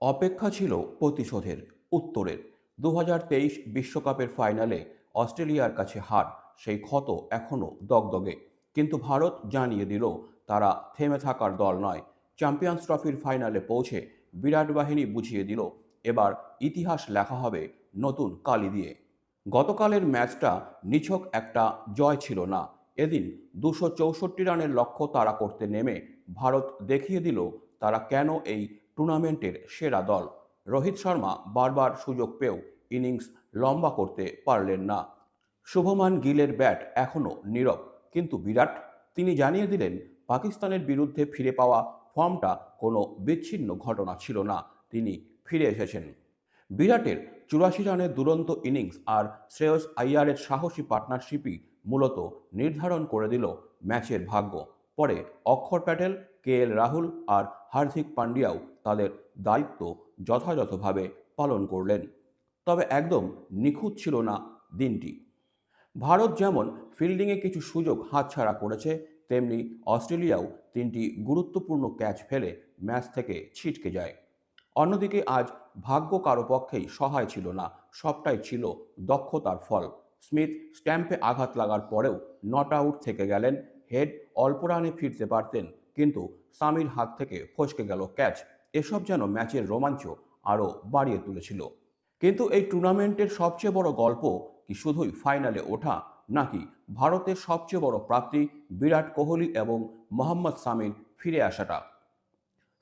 অপেক্ষা ছিল প্রতিশোধের উত্তরের। দু বিশ্বকাপের ফাইনালে অস্ট্রেলিয়ার কাছে হার, সেই ক্ষত এখনও দগদগে। কিন্তু ভারত জানিয়ে দিল, তারা থেমে থাকার দল নয়। চ্যাম্পিয়ন্স ট্রফির ফাইনালে পৌঁছে বিরাট বাহিনী বুঝিয়ে দিল, এবার ইতিহাস লেখা হবে নতুন কালি দিয়ে। গতকালের ম্যাচটা নিছক একটা জয় ছিল না। এদিন দুশো চৌষট্টি রানের লক্ষ্য তারা করতে নেমে ভারত দেখিয়ে দিল, তারা কেন এই টুর্নামেন্টের সেরা দল। রোহিত শর্মা বারবার সুযোগ পেয়েও ইনিংস লম্বা করতে পারলেন না। শুভমান গিলের ব্যাট এখনও নীরব, কিন্তু বিরাট, তিনি জানিয়ে দিলেন, পাকিস্তানের বিরুদ্ধে ফিরে পাওয়া ফর্মটা কোনো বিচ্ছিন্ন ঘটনা ছিল না, তিনি ফিরে এসেছেন। বিরাটের চুরাশি রানের দুরন্ত ইনিংস আর শ্রেয়স আইয়ারের সাহসী পার্টনারশিপই মূলত নির্ধারণ করে দিল ম্যাচের ভাগ্য। পরে অক্ষর প্যাটেল কে এল রাহুল আর হার্দিক পান্ডিয়াও তাদের দায়িত্ব যথাযথভাবে পালন করলেন। তবে একদম নিখুঁত ছিল না দিনটি। ভারত যেমন ফিল্ডিংয়ে কিছু সুযোগ হাতছাড়া করেছে, তেমনি অস্ট্রেলিয়াও তিনটি গুরুত্বপূর্ণ ক্যাচ ফেলে ম্যাচ থেকে ছিটকে যায়। অন্যদিকে আজ ভাগ্য কারও পক্ষেই সহায় ছিল না, সবটাই ছিল দক্ষতার ফল। স্মিথ স্ট্যাম্পে আঘাত লাগার পরেও নট আউট থেকে গেলেন, হেড অল্প রানে ফিরতে পারতেন কিন্তু সামির হাত থেকে ফসকে গেল ক্যাচ। এসব যেন ম্যাচের রোমাঞ্চ আরও বাড়িয়ে তুলেছিল। কিন্তু এই টুর্নামেন্টের সবচেয়ে বড় গল্প কি শুধুই ফাইনালে ওঠা, নাকি ভারতের সবচেয়ে বড় প্রাপ্তি বিরাট কোহলি এবং মোহাম্মদ সামির ফিরে আসাটা?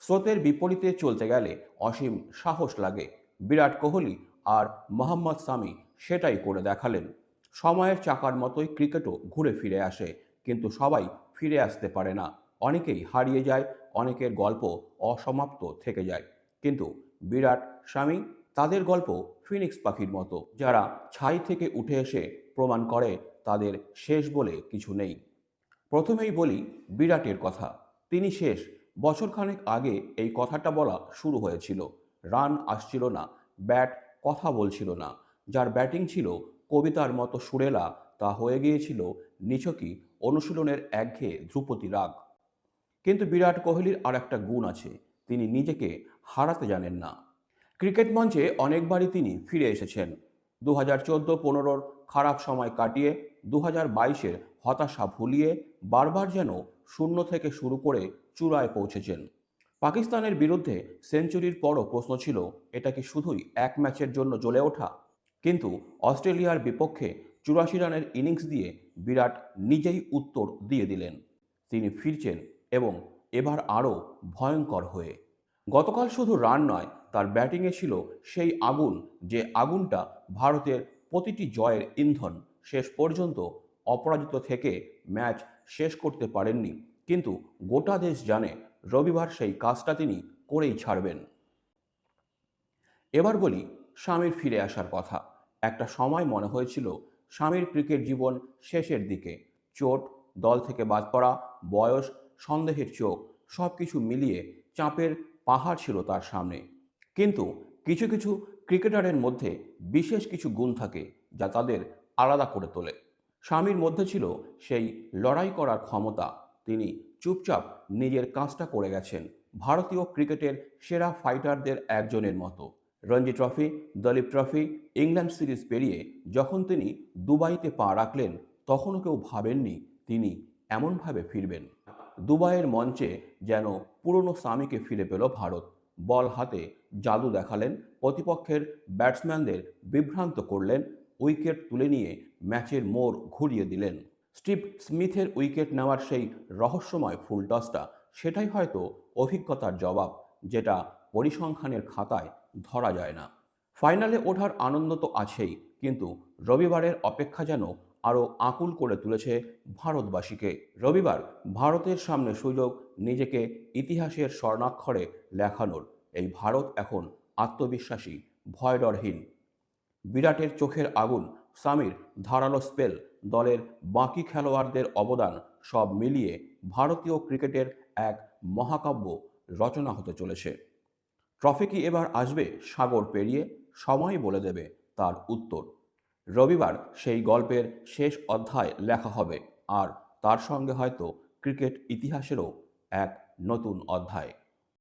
স্রোতের বিপরীতে চলতে গেলে অসীম সাহস লাগে। বিরাট কোহলি আর মোহাম্মদ সামি সেটাই করে দেখালেন। সময়ের চাকার মতোই ক্রিকেটও ঘুরে ফিরে আসে, কিন্তু সবাই ফিরে আসতে পারে না। অনেকেই হারিয়ে যায়, অনেকের গল্প অসমাপ্ত থেকে যায়। কিন্তু বিরাট, স্বামী তাদের গল্প ফিনিক্স পাখির মতো, যারা ছাই থেকে উঠে এসে প্রমাণ করে তাদের শেষ বলে কিছু নেই। প্রথমেই বলি বিরাটের কথা। তিনি শেষ, বছরখানেক আগে এই কথাটা বলা শুরু হয়েছিল। রান আসছিল না, ব্যাট কথা বলছিল না। যার ব্যাটিং ছিল কবিতার মতো সুরেলা, তা হয়ে গিয়েছিল নিছকই অনুশীলনের একঘেয়ে ধ্রুপতি রাগ। কিন্তু বিরাট কোহলির আর একটা গুণ আছে, তিনি নিজেকে হারাতে জানেন না। ক্রিকেট মঞ্চে অনেকবারই তিনি ফিরে এসেছেন। দু হাজার চোদ্দ পনেরোর খারাপ সময় কাটিয়ে দু হাজার বাইশের হতাশা ভুলিয়ে বারবার যেন শূন্য থেকে শুরু করে চূড়ায় পৌঁছেছেন। পাকিস্তানের বিরুদ্ধে সেঞ্চুরির পরও প্রশ্ন ছিল, এটা কি শুধুই এক ম্যাচের জন্য জ্বলে ওঠা? কিন্তু অস্ট্রেলিয়ার বিপক্ষে চুরাশি রানের ইনিংস দিয়ে বিরাট নিজেই উত্তর দিয়ে দিলেন। তিনি ফিরছেন এবং এবার আরও ভয়ঙ্কর হয়ে। গতকাল শুধু রান নয়, তার ব্যাটিংয়ে ছিল সেই আগুন, যে আগুনটা ভারতের প্রতিটি জয়ের ইন্ধন শেষ পর্যন্ত অপরাজিত থেকে ম্যাচ শেষ করতে পারেননি। কিন্তু গোটা দেশ জানে রবিবার সেই কাজটা তিনি করেই ছাড়বেন। এবার বলি স্বামীর ফিরে আসার কথা। একটা সময় মনে হয়েছিল স্বামীর ক্রিকেট জীবন শেষের দিকে। চোট, দল থেকে বাদ পড়া, বয়স সন্দেহের চোখ সব কিছু মিলিয়ে চাপের পাহাড় ছিল তার সামনে। কিন্তু কিছু কিছু ক্রিকেটারের মধ্যে বিশেষ কিছু গুণ থাকে যা তাদের আলাদা করে তোলে। স্বামীর মধ্যে ছিল সেই লড়াই করার ক্ষমতা। তিনি চুপচাপ নিজের কাজটা করে গেছেন। ভারতীয় ক্রিকেটের সেরা ফাইটারদের একজনের মতো। Ranji trophy, Duleep trophy, England series পেরিয়ে যখন তিনি দুবাইতে পা রাখলেন, তখনও কেউ ভাবেননি তিনি এমনভাবে ফিরবেন। দুবাইয়ের মঞ্চে যেন পুরনো স্বামীকে ফিরে পেল ভারত। বল হাতে জাদু দেখালেন, প্রতিপক্ষের ব্যাটসম্যানদের বিভ্রান্ত করলেন, উইকেট তুলে নিয়ে ম্যাচের মোড় ঘুরিয়ে দিলেন। স্টিভ স্মিথের উইকেট নেওয়ার সেই রহস্যময় ফুল টসটা, সেটাই হয়তো অভিজ্ঞতার জবাব, যেটা পরিসংখ্যানের খাতায় ধরা যায় না। ফাইনালে ওঠার আনন্দ তো আছেই, কিন্তু রবিবারের অপেক্ষা যেন আরও আকুল করে তুলেছে ভারতবাসীকে। রবিবার ভারতের সামনে সুযোগ নিজেকে ইতিহাসের স্বর্ণাক্ষরে লেখানোর। এই ভারত এখন আত্মবিশ্বাসী, ভয়ডরহীন। বিরাটের চোখের আগুন, সামির ধারালো স্পেল, দলের বাকি খেলোয়াড়দের অবদান সব মিলিয়ে ভারতীয় ক্রিকেটের এক মহাকাব্য রচনা হতে চলেছে। ট্রফি কি এবার আসবে সাগর পেরিয়ে? সময় বলে দেবে তার উত্তর। রবিবার সেই গল্পের শেষ অধ্যায় লেখা হবে, আর তার সঙ্গে হয়তো ক্রিকেট ইতিহাসেরও এক নতুন অধ্যায়।